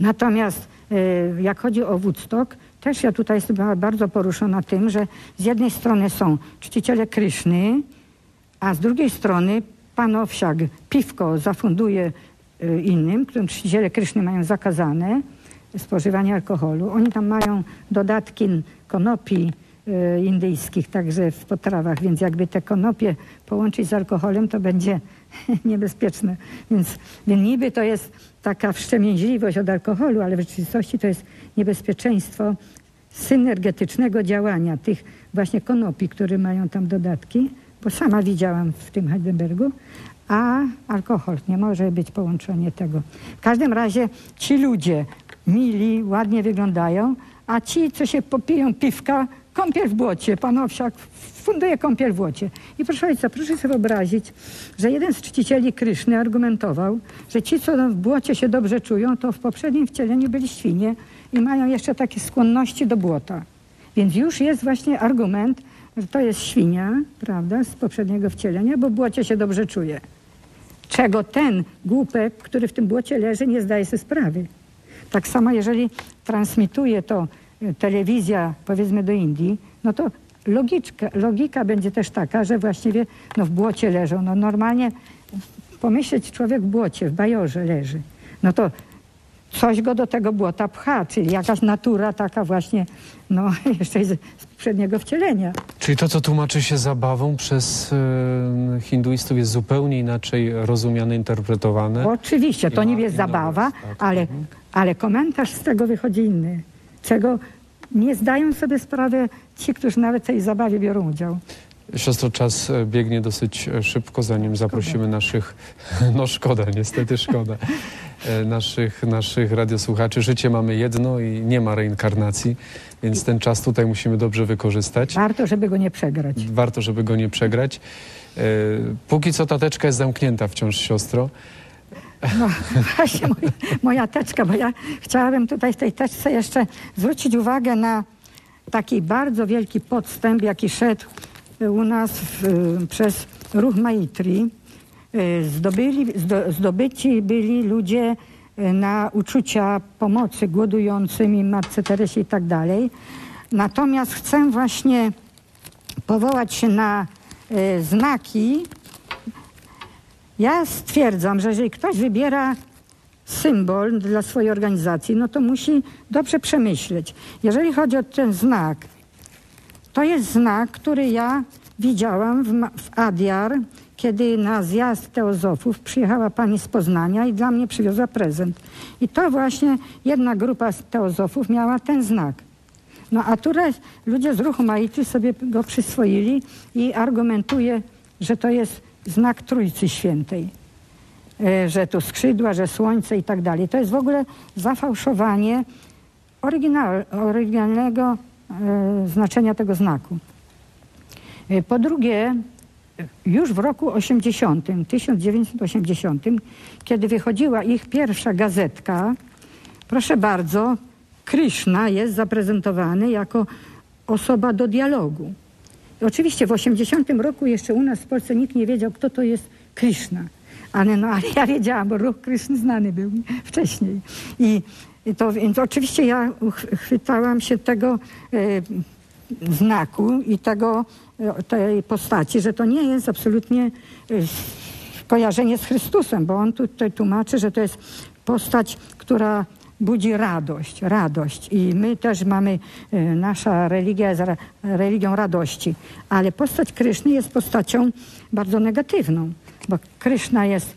Natomiast e, jak chodzi o Woodstock, też ja tutaj jestem bardzo poruszona tym, że z jednej strony są czciciele Kryszny, a z drugiej strony pan Owsiak piwko zafunduje e, innym, którym czciciele Kryszny mają zakazane spożywanie alkoholu. Oni tam mają dodatki konopi e, indyjskich także w potrawach, więc jakby te konopie połączyć z alkoholem, to będzie niebezpieczne. Więc, więc niby to jest taka wstrzemięźliwość od alkoholu, ale w rzeczywistości to jest niebezpieczeństwo synergetycznego działania tych właśnie konopi, które mają tam dodatki, bo sama widziałam w tym Heidelbergu, a alkohol, nie może być połączenie tego. W każdym razie ci ludzie mili, ładnie wyglądają, a ci, co się popiją piwka, kąpiel w błocie, pan Owsiak funduje kąpiel w błocie. I proszę ojca, proszę sobie wyobrazić, że jeden z czcicieli Kryszny argumentował, że ci, co w błocie się dobrze czują, to w poprzednim wcieleniu byli świnie i mają jeszcze takie skłonności do błota. Więc już jest właśnie argument, że to jest świnia, prawda, z poprzedniego wcielenia, bo w błocie się dobrze czuje. Czego ten głupek, który w tym błocie leży, nie zdaje sobie sprawy. Tak samo, jeżeli transmituje to telewizja, powiedzmy do Indii, no to logiczka, logika będzie też taka, że właściwie no, w błocie leżą. No normalnie pomyśleć, człowiek w błocie, w bajorze leży. No to coś go do tego błota pcha, czyli jakaś natura taka właśnie, no jeszcze z, z poprzedniego wcielenia. Czyli to, co tłumaczy się zabawą przez y, hinduistów jest zupełnie inaczej rozumiane, interpretowane. Oczywiście, to nie jest zabawa, ale, ale komentarz z tego wychodzi inny, czego nie zdają sobie sprawy ci, którzy nawet w tej zabawie biorą udział. Siostro, czas e, biegnie dosyć e, szybko, zanim zaprosimy naszych, no szkoda, niestety szkoda, e, naszych, naszych radiosłuchaczy. Życie mamy jedno i nie ma reinkarnacji, więc ten czas tutaj musimy dobrze wykorzystać. Warto, żeby go nie przegrać. Warto, żeby go nie przegrać. Póki co tateczka jest zamknięta wciąż, siostro. No właśnie moja, moja teczka, bo ja chciałabym tutaj w tej teczce jeszcze zwrócić uwagę na taki bardzo wielki podstęp, jaki szedł u nas w, przez ruch Maitri. Zdobyli, zdobyci byli ludzie na uczucia pomocy głodującym i Matce Teresie i tak dalej. Natomiast chcę właśnie powołać się na e, znaki, ja stwierdzam, że jeżeli ktoś wybiera symbol dla swojej organizacji, no to musi dobrze przemyśleć. Jeżeli chodzi o ten znak, to jest znak, który ja widziałam w, w Adiar, kiedy na zjazd teozofów przyjechała pani z Poznania i dla mnie przywiozła prezent. I to właśnie jedna grupa teozofów miała ten znak. No a tutaj ludzie z ruchu Maity sobie go przyswoili i argumentuje, że to jest znak Trójcy Świętej, e, że tu skrzydła, że słońce i tak dalej. To jest w ogóle zafałszowanie oryginal, oryginalnego e, znaczenia tego znaku. E, po drugie, już w roku 80, 1980, kiedy wychodziła ich pierwsza gazetka, proszę bardzo, Krishna jest zaprezentowany jako osoba do dialogu. Oczywiście w 80 roku jeszcze u nas w Polsce nikt nie wiedział, kto to jest Krishna. Ale, no, ale ja wiedziałam, bo ruch Kryszny znany był wcześniej. I, i to, więc oczywiście ja chwytałam się tego e, znaku i tego, e, tej postaci, że to nie jest absolutnie e, kojarzenie z Chrystusem, bo on tutaj tłumaczy, że to jest postać, która budzi radość, radość. I my też mamy, e, nasza religia jest religią radości. Ale postać Kryszny jest postacią bardzo negatywną, bo Kryszna jest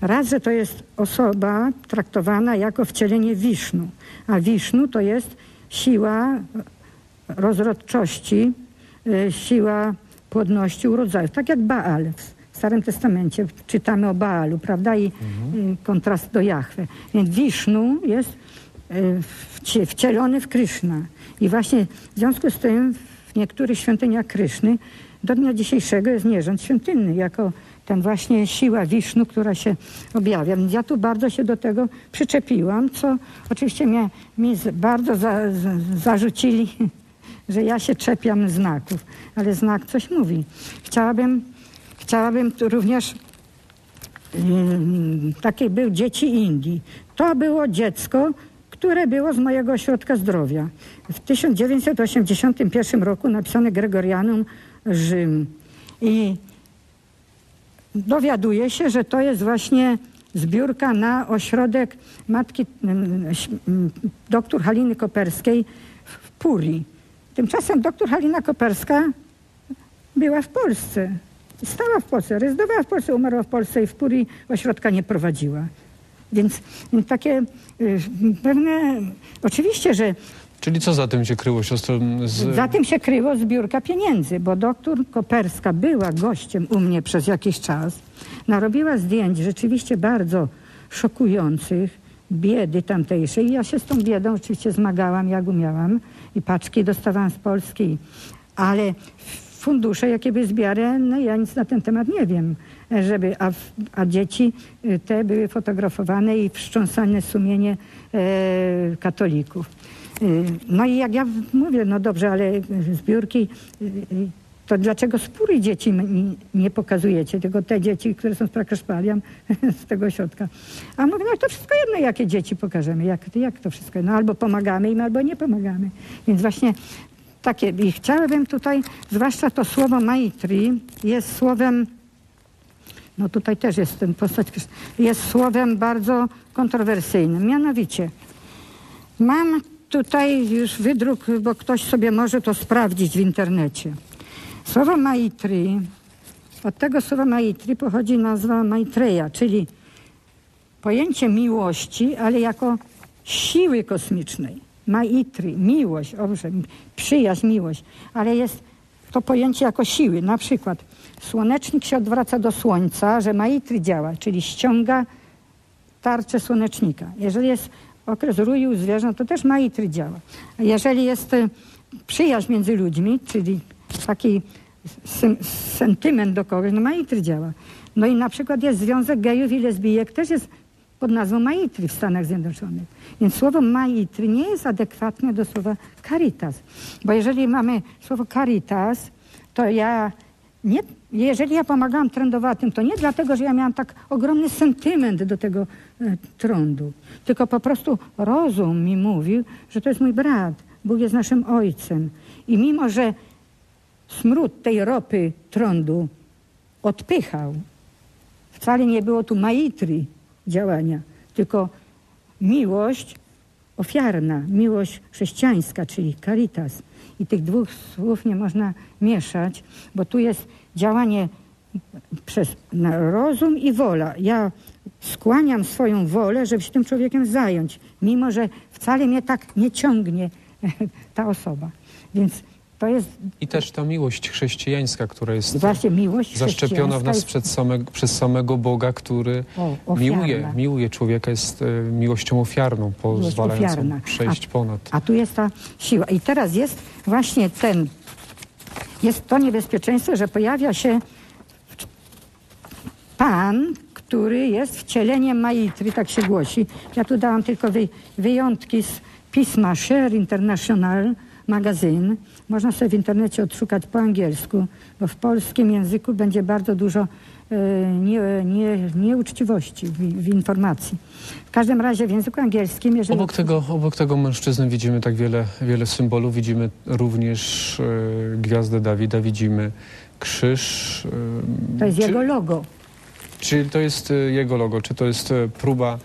raz, że to jest osoba traktowana jako wcielenie Wisznu, a Wisznu to jest siła rozrodczości, e, siła płodności urodzaju, tak jak Baal w Starym Testamencie czytamy o Baalu, prawda, i mhm. kontrast do Jahwe. Więc Wisznu jest E, wcielony w Kryszna. I właśnie w związku z tym w niektórych świątyniach Kryszny do dnia dzisiejszego jest nierząd świątynny, jako ten właśnie siła Wisznu, która się objawia. Więc ja tu bardzo się do tego przyczepiłam, co oczywiście mnie, mi bardzo za, za, zarzucili, że ja się czepiam znaków. Ale znak coś mówi. Chciałabym, chciałabym tu również takie był dzieci Indii. To było dziecko które było z mojego ośrodka zdrowia. W 1981 roku napisane Gregorianum Rzym. I dowiaduję się, że to jest właśnie zbiórka na ośrodek matki mm, mm, dr Haliny Koperskiej w Puri. Tymczasem dr Halina Koperska była w Polsce. Stała w Polsce, rezydowała w Polsce, umarła w Polsce i w Puri ośrodka nie prowadziła. Więc takie y, pewne... Oczywiście, że Czyli co za tym się kryło, siostro? Z... za tym się kryło zbiórka pieniędzy, bo doktor Koperska była gościem u mnie przez jakiś czas. Narobiła zdjęć rzeczywiście bardzo szokujących, biedy tamtejszej. Ja się z tą biedą oczywiście zmagałam, jak umiałam. I paczki dostawałam z Polski. Ale fundusze, jakie by zbierane, no ja nic na ten temat nie wiem. Żeby, a, a dzieci y, te były fotografowane i wstrząsane sumienie e, katolików. Y, No i jak ja mówię, no dobrze, ale zbiórki, y, to dlaczego spóry dzieci nie pokazujecie, tylko te dzieci, które są z Prakaszpaliam, z tego ośrodka. A mówię, no to wszystko jedno, jakie dzieci pokażemy, jak, jak to wszystko, no albo pomagamy im, albo nie pomagamy. Więc właśnie takie, i chciałabym tutaj, zwłaszcza to słowo maitri jest słowem, no tutaj też jest ten postać, jest słowem bardzo kontrowersyjnym. Mianowicie, Mam tutaj już wydruk, bo ktoś sobie może to sprawdzić w internecie. Słowo Maitri, od tego słowa Maitri pochodzi nazwa Maitreya, czyli pojęcie miłości, ale jako siły kosmicznej. Maitri, miłość, owszem, przyjaźń, miłość, ale jest to pojęcie jako siły. Na przykład słonecznik się odwraca do słońca, że Maitri działa, czyli ściąga tarczę słonecznika. Jeżeli jest okres ruju zwierząt, to też maitry działa. Jeżeli jest e, przyjaźń między ludźmi, czyli taki sentyment do kogoś, no maitry działa. No i na przykład jest związek gejów i lesbijek, też jest pod nazwą maitry w Stanach Zjednoczonych. Więc słowo maitry nie jest adekwatne do słowa caritas. Bo jeżeli mamy słowo caritas, to ja nie, jeżeli ja pomagałam trędowatym, to nie dlatego, że ja miałam tak ogromny sentyment do tego e, trądu, tylko po prostu rozum mi mówił, że to jest mój brat, Bóg jest naszym ojcem. I mimo, że smród tej ropy trądu odpychał, wcale nie było tu maitri działania, tylko miłość ofiarna, miłość chrześcijańska, czyli caritas. I tych dwóch słów nie można mieszać, bo tu jest działanie przez rozum i wola. Ja skłaniam swoją wolę, żeby się tym człowiekiem zająć, mimo że wcale mnie tak nie ciągnie ta osoba. Więc jest I też ta miłość chrześcijańska, która jest miłość zaszczepiona w nas jest- samego, przez samego Boga, który O, miłuje, miłuje człowieka, jest e, miłością ofiarną, pozwalającą ofiarna. przejść ponad. A tu jest ta siła. I teraz jest właśnie ten, jest to niebezpieczeństwo, że pojawia się Pan, który jest wcieleniem Maitry, tak się głosi. Ja tu dałam tylko wy, wyjątki z pisma Share International magazyn. Można sobie w internecie odszukać po angielsku, bo w polskim języku będzie bardzo dużo e, nie, nie, nieuczciwości w, w informacji. W każdym razie w języku angielskim, jeżeli... Obok tego, obok tego mężczyzny widzimy tak wiele, wiele symbolów. Widzimy również e, gwiazdę Dawida, widzimy krzyż. e, To jest czy, jego logo. Czy to jest e, jego logo? Czy to jest e, próba,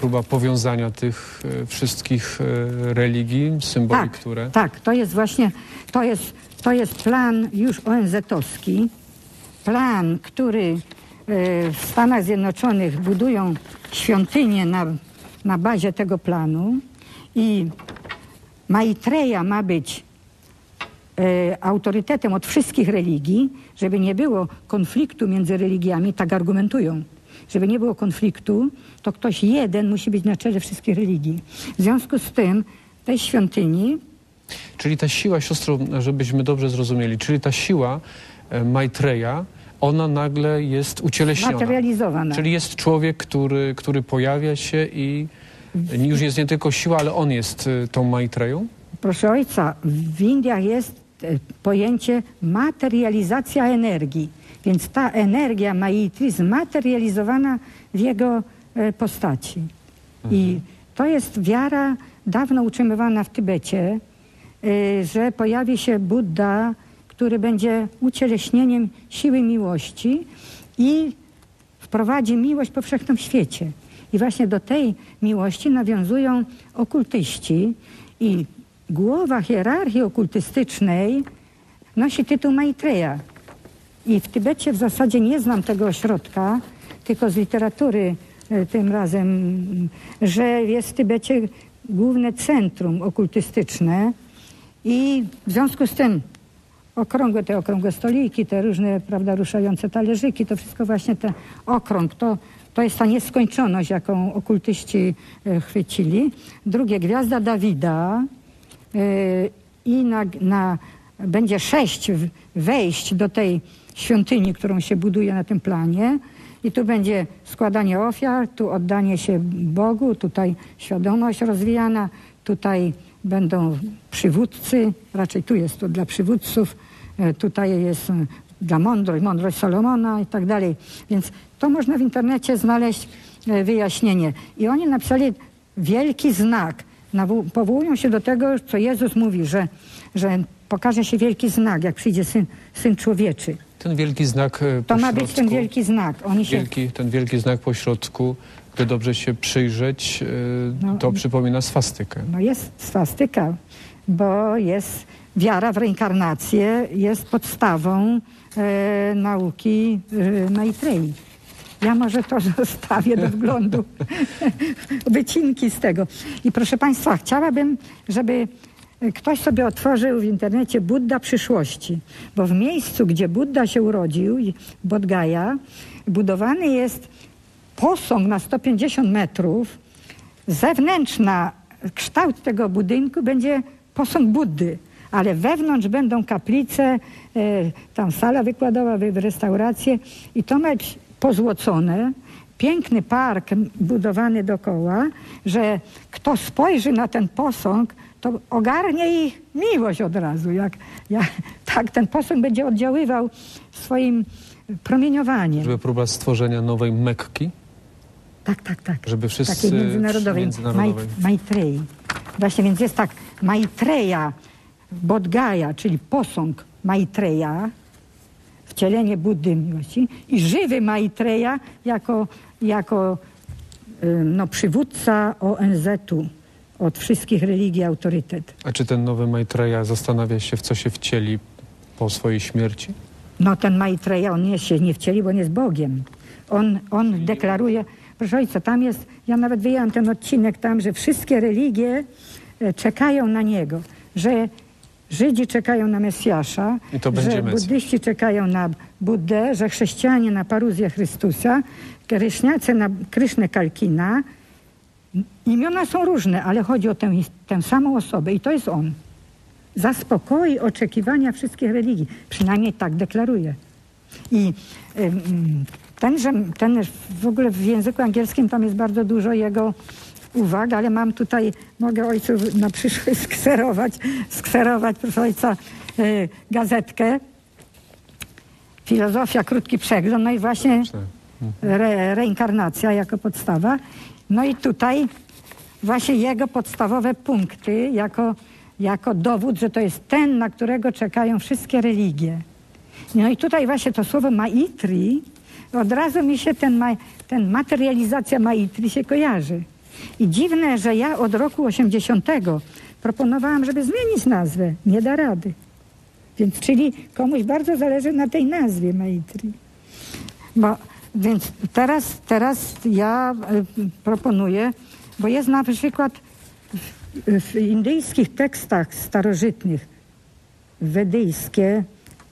próba powiązania tych e, wszystkich e, religii, symboli, Tak, które... tak, to jest właśnie, to jest, to jest plan już ONZ-owski, plan, który e, w Stanach Zjednoczonych budują świątynię na, na bazie tego planu i Maitreya ma być e, autorytetem od wszystkich religii, żeby nie było konfliktu między religiami, tak argumentują. Żeby nie było konfliktu, to ktoś jeden musi być na czele wszystkich religii. W związku z tym tej świątyni Czyli ta siła, siostro, żebyśmy dobrze zrozumieli, czyli ta siła e, Maitreya, ona nagle jest ucieleśniona. materializowana. Czyli jest człowiek, który, który pojawia się i już jest nie tylko siła, ale on jest e, tą Maitreją? Proszę ojca, w Indiach jest e, pojęcie materializacja energii. Więc ta energia Maitri zmaterializowana w jego e, postaci. I to to jest wiara dawno utrzymywana w Tybecie, y, że pojawi się Buddha, który będzie ucieleśnieniem siły miłości i wprowadzi miłość powszechną w świecie. I właśnie do tej miłości nawiązują okultyści i głowa hierarchii okultystycznej nosi tytuł Maitreya. I w Tybecie w zasadzie nie znam tego ośrodka, tylko z literatury e, tym razem, że jest w Tybecie główne centrum okultystyczne i w związku z tym okrągłe te okrągłe stoliki, te różne, prawda, ruszające talerzyki, to wszystko właśnie ten okrąg, to, to jest ta nieskończoność, jaką okultyści e, chwycili. Drugie, gwiazda Dawida e, i na, na, będzie sześć wejść do tej świątyni, którą się buduje na tym planie. I tu będzie składanie ofiar, tu oddanie się Bogu, tutaj świadomość rozwijana, tutaj będą przywódcy, raczej tu jest to dla przywódców, e, tutaj jest e, dla mądrość, mądrość Salomona i tak dalej. Więc to można w internecie znaleźć e, wyjaśnienie. I oni napisali wielki znak. Powołują się do tego, co Jezus mówi, że, że pokaże się wielki znak, jak przyjdzie Syn, syn Człowieczy. Ten wielki znak e, To ma pośrodku, być ten wielki znak. Oni się wielki, ten wielki znak po środku, gdy dobrze się przyjrzeć, e, No, to przypomina swastykę. No jest swastyka, bo jest wiara w reinkarnację, jest podstawą e, nauki e, Maitrei. Ja może to zostawię do wglądu. Wycinki z tego. I proszę Państwa, chciałabym, żeby ktoś sobie otworzył w internecie Buddha przyszłości, bo w miejscu, gdzie Buddha się urodził, Bodgaja, budowany jest posąg na 150 metrów, zewnętrzna kształt tego budynku będzie posąg Buddy, ale wewnątrz będą kaplice, e, tam sala wykładowa, wy- restauracje i to ma być pozłocone. Piękny park budowany dookoła, że kto spojrzy na ten posąg, to ogarnie ich miłość od razu. Jak, jak, tak, ten posąg będzie oddziaływał swoim promieniowaniem. Żeby próba stworzenia nowej Mekki, Tak, tak, tak. żeby wszyscy... Takiej międzynarodowej, międzynarodowej. Właśnie, więc jest tak, Maitreya, Bodgaja, czyli posąg Maitreya, wcielenie Buddy miłości i żywy Maitreya jako, jako ym, no, przywódca ONZ-u od wszystkich religii autorytet. A czy ten nowy Maitreya zastanawia się, w co się wcieli po swojej śmierci? No ten Maitreya, on nie się nie wcieli, bo on jest Bogiem. On, on deklaruje, proszę ojca, tam jest, ja nawet wyjęłam ten odcinek tam, że wszystkie religie e, czekają na Niego, że Żydzi czekają na Mesjasza, że buddyści czekają na Buddę, że chrześcijanie na paruzję Chrystusa, kryszniacy na Krysznę Kalkina. Imiona są różne, ale chodzi o tę, tę samą osobę i to jest On. Zaspokoi oczekiwania wszystkich religii. Przynajmniej tak deklaruje. I tenże, ten w ogóle w języku angielskim tam jest bardzo dużo jego uwag, ale mam tutaj, mogę ojcu na przyszłość skserować, skserować proszę ojca, y, gazetkę. Filozofia, krótki przegląd, no i właśnie Tak. re, reinkarnacja jako podstawa. No i tutaj właśnie jego podstawowe punkty jako, jako dowód, że to jest ten, na którego czekają wszystkie religie. No i tutaj właśnie to słowo maitri, od razu mi się ten, ma, ten materializacja maitri się kojarzy. I dziwne, że ja od roku 80 proponowałam, żeby zmienić nazwę. Nie da rady. Więc czyli komuś bardzo zależy na tej nazwie maitri. Bo, więc teraz, teraz ja y, proponuję, bo jest na przykład w, w indyjskich tekstach starożytnych, wedyjskie,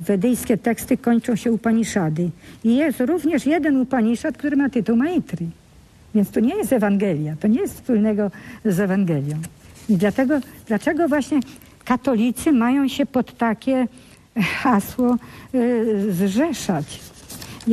wedyjskie teksty kończą się Upanishady. I jest również jeden Upanishad, który ma tytuł Maitri. Więc to nie jest Ewangelia, to nie jest wspólnego z Ewangelią. I dlatego, dlaczego właśnie katolicy mają się pod takie hasło y, zrzeszać?